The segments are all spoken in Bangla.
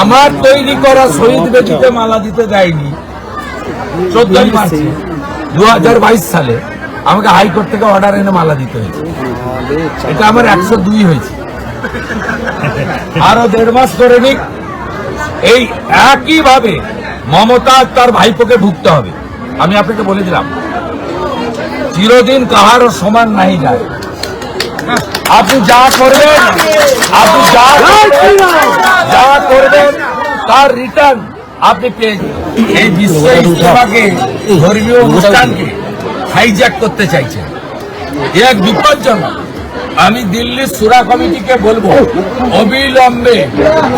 আমার তৈরি করা শহীদ বেদিতে মালা দিতে দেয়নি। চোদ্দই মার্চ দু সালে আমাকে হাইকোর্ট থেকে অর্ডার এনে মালা দিতে হয়েছে। এটা আমার একশো দুই হয়েছে। আরও দেড় মাস করে নিক, এই একই ভাবে মমতা তার ভাইপোকে ভুগতে হবে। আমি আপনাকে বলে দিলাম, চিরদিন কাহারও সমান নাই যায়। আপনি যা করবেন, আপনি যা যা করবেন, তার রিটার্ন আপনি পেয়ে। এই বিশ্ব ইস্তেমাকে ধর্মীয় অনুষ্ঠানকে হাইজ্যাক করতে চাইছেন এ এক বিপজ্জনক আমি দিল্লির সুরা কমিটিকে বলব, অবিলম্বে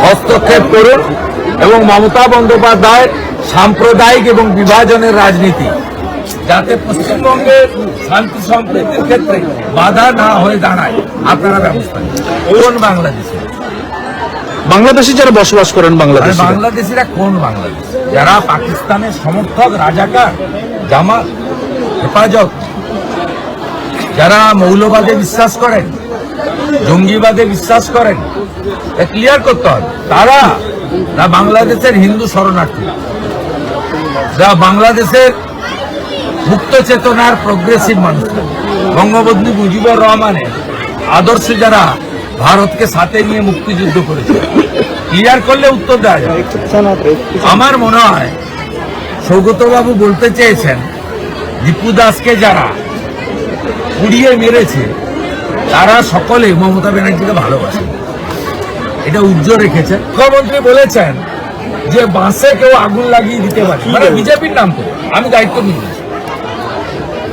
হস্তক্ষেপ করুন এবং মমতা বন্দ্যোপাধ্যায় সাম্প্রদায়িক এবং বিভাজনের রাজনীতি যাতে পশ্চিমবঙ্গের শান্তি সম্প্রীতির ক্ষেত্রে বাধা না হয়ে দাঁড়ায় আপনারা ব্যবস্থা কোন বাংলাদেশে? বাংলাদেশে যারা বসবাস করেন আরে বাংলাদেশে বাংলাদেশিরা কোন বাংলাদেশ? যারা পাকিস্তানের সমর্থক রাজাকার জামাত হেফাজত যারা মৌলবাদে বিশ্বাস করেন জঙ্গিবাদে বিশ্বাস করেন ক্লিয়ার করতে হবে। তারা না বাংলাদেশের হিন্দু শরণার্থী যা বাংলাদেশের মুক্ত চেতনার প্রগ্রেসিভ মানুষ। বঙ্গবন্ধু মুজিবুর রহমানের আদর্শে যারা ভারতকে সাথে নিয়ে মুক্তিযুদ্ধ করেছে। ক্লিয়ার করলে উত্তর দেওয়া যাবে। আমার মনে হয় সৌগতবাবু বলতে চেয়েছেন, দীপু দাসকে যারা পুড়িয়ে মেরেছে, তারা সকলে মমতা ব্যানার্জিকে ভালোবাসে এটা উজ্জ্বল রেখেছেন মুখ্যমন্ত্রী বলেছেন যে বাসে কেউ আগুন লাগিয়ে দিতে পারে মানে বিজেপির নাম করে আমি দায়িত্ব নিয়েছি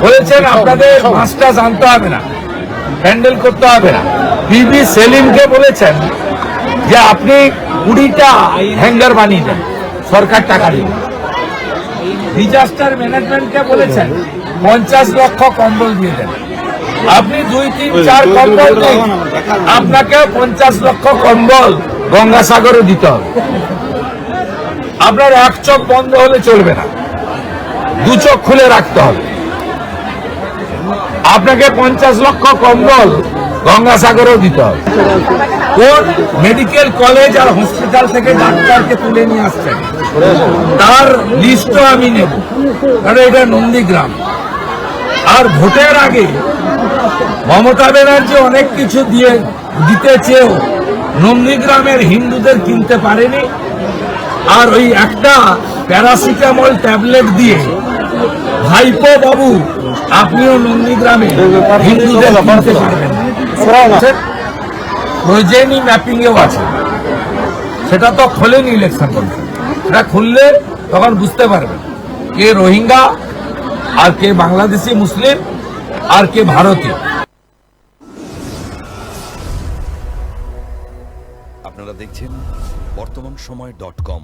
বলেছেন আপনাদের মাছটা জানতে হবে না হ্যান্ডেল করতে হবে না। বিবি সেলিমকে বলেছেন যে আপনি কুড়িটা হ্যাঙ্গার বানিয়ে দেন সরকার টাকা দিবে ডিজাস্টার ম্যানেজমেন্টকে বলেছেন পঞ্চাশ লক্ষ কম্বল দিয়ে দেন। আপনি দুই তিন চার কম্বল দিন আপনাকে পঞ্চাশ লক্ষ কম্বল গঙ্গাসাগরে দিতে হবে। আপনার এক চোখ বন্ধ হলে চলবে না দু চোখ খুলে রাখতে হবে। আপনাকে পঞ্চাশ লক্ষ কম্বল গঙ্গাসাগরেও দিতে হবে। কোন মেডিকেল কলেজ আর হসপিটাল থেকে ডাক্তারকে তুলে নিয়ে আসছেন? তার লিস্টও আমি নেব, কারণ এটা নন্দীগ্রাম। আর ভোটের আগে মমতা ব্যানার্জি অনেক কিছু দিয়ে দিতে চেয়েও নন্দীগ্রামের হিন্দুদের কিনতে পারেনি। আর ওই একটা প্যারাসিটামল ট্যাবলেট দিয়ে ভাইপো বাবু আপনিও নন্দীগ্রামে হিন্দুদের কিনতে পারবেন প্রজেনি ম্যাপিং এও আছে। সেটা তো খোলেনি ইলেকশন কমিশন। সেটা খুললে তখন বুঝতে পারবেন কে রোহিঙ্গা আর কে বাংলাদেশি মুসলিম আর কে ভারতীয়। আপনারা দেখছেন বর্তমান সময় ডট কম।